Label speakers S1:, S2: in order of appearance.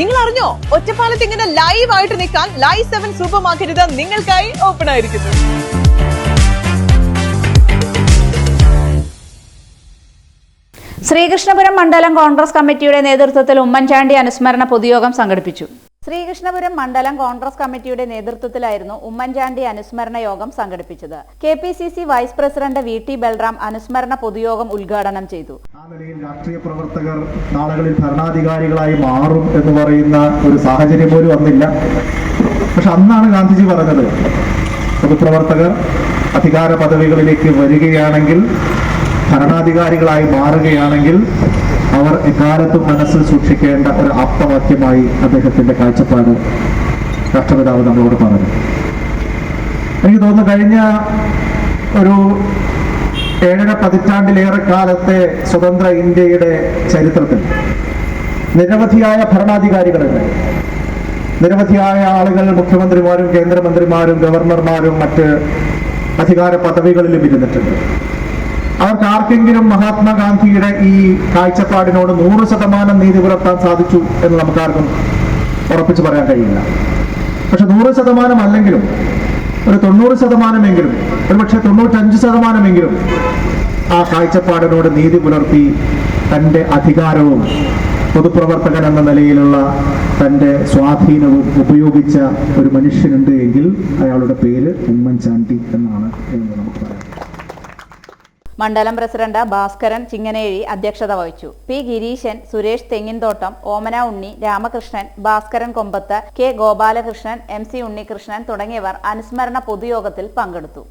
S1: നിങ്ങൾ അറിഞ്ഞോ ഒറ്റപ്പാലത്ത് ഇങ്ങനെ ലൈവ് ആയിട്ട് നിൽക്കാൻ ലൈവ് സെവൻ സൂപ്പർ മാർക്കറ്റ് നിങ്ങൾക്കായി ഓപ്പൺ ആയിരിക്കുന്നു.
S2: ശ്രീകൃഷ്ണപുരം മണ്ഡലം കോൺഗ്രസ് കമ്മിറ്റിയുടെ നേതൃത്വത്തിൽ ഉമ്മൻചാണ്ടി അനുസ്മരണ പൊതുയോഗം സംഘടിപ്പിച്ചു. ശ്രീകൃഷ്ണപുരം മണ്ഡലം കോൺഗ്രസ് കമ്മിറ്റിയുടെ നേതൃത്വത്തിലായിരുന്നു ഉമ്മൻചാണ്ടി അനുസ്മരണ യോഗം സംഘടിപ്പിച്ചത്. K P C C vice president V T Balram അനുസ്മരണ പൊതുയോഗം ഉദ്ഘാടനം ചെയ്തു.
S3: രാഷ്ട്രീയ പ്രവർത്തകർ നാളുകളിൽ ഭരണാധികാരികളായി മാറും എന്ന് പറയുന്ന ഒരു സാഹചര്യം പോലും വന്നില്ല. പക്ഷെ അന്നാണ് ഗാന്ധിജി പറഞ്ഞത് പൊതുപ്രവർത്തകർ അധികാര പദവികളിലേക്ക് വരികയാണെങ്കിൽ ഭരണാധികാരികളായി മാറുകയാണെങ്കിൽ അവർ എക്കാലത്തും മനസ്സിൽ സൂക്ഷിക്കേണ്ട ഒരു ആപ്തവാക്യമായി അദ്ദേഹത്തിന്റെ കാഴ്ചപ്പാട് രാഷ്ട്രപിതാവ് നമ്മളോട് പറഞ്ഞു. എനിക്ക് തോന്നുന്നു കഴിഞ്ഞ ഒരു ഏഴര പതിറ്റാണ്ടിലേറെ കാലത്തെ സ്വതന്ത്ര ഇന്ത്യയുടെ ചരിത്രത്തിൽ നിരവധിയായ ഭരണാധികാരികളുണ്ട്. നിരവധിയായ ആളുകൾ മുഖ്യമന്ത്രിമാരും കേന്ദ്രമന്ത്രിമാരും ഗവർണർമാരും മറ്റ് അധികാര പദവികളിലും ഇരുന്നിട്ടുണ്ട്. അവർക്ക് ആർക്കെങ്കിലും മഹാത്മാഗാന്ധിയുടെ ഈ കാഴ്ചപ്പാടിനോട് നൂറ് ശതമാനം നീതി പുലർത്താൻ സാധിച്ചു എന്ന് നമുക്കാർക്കും ഉറപ്പിച്ചു പറയാൻ കഴിയില്ല. പക്ഷെ നൂറ് ശതമാനം അല്ലെങ്കിലും ഒരു തൊണ്ണൂറ് ശതമാനമെങ്കിലും ഒരു പക്ഷെ തൊണ്ണൂറ്റഞ്ച് ശതമാനമെങ്കിലും ആ കാഴ്ചപ്പാടിനോട് നീതി പുലർത്തി തന്റെ അധികാരവും പൊതുപ്രവർത്തകൻ എന്ന നിലയിലുള്ള തന്റെ സ്വാധീനവും ഉപയോഗിച്ച ഒരു മനുഷ്യനുണ്ട് എങ്കിൽ അയാളുടെ പേര് ഉമ്മൻചാണ്ടി എന്നാണ് എന്ന് നമുക്ക് പറയാം.
S2: മണ്ഡലം പ്രസിഡന്റ് ഭാസ്കരൻ ചിങ്ങനേഴി അധ്യക്ഷത വഹിച്ചു. P Gireeshan Suresh Thenginthottam Omana Unni Ramakrishnan Bhaskaran Kombath K Gopalakrishnan M C Unnikrishnan തുടങ്ങിയവർ അനുസ്മരണ പൊതുയോഗത്തിൽ പങ്കെടുത്തു.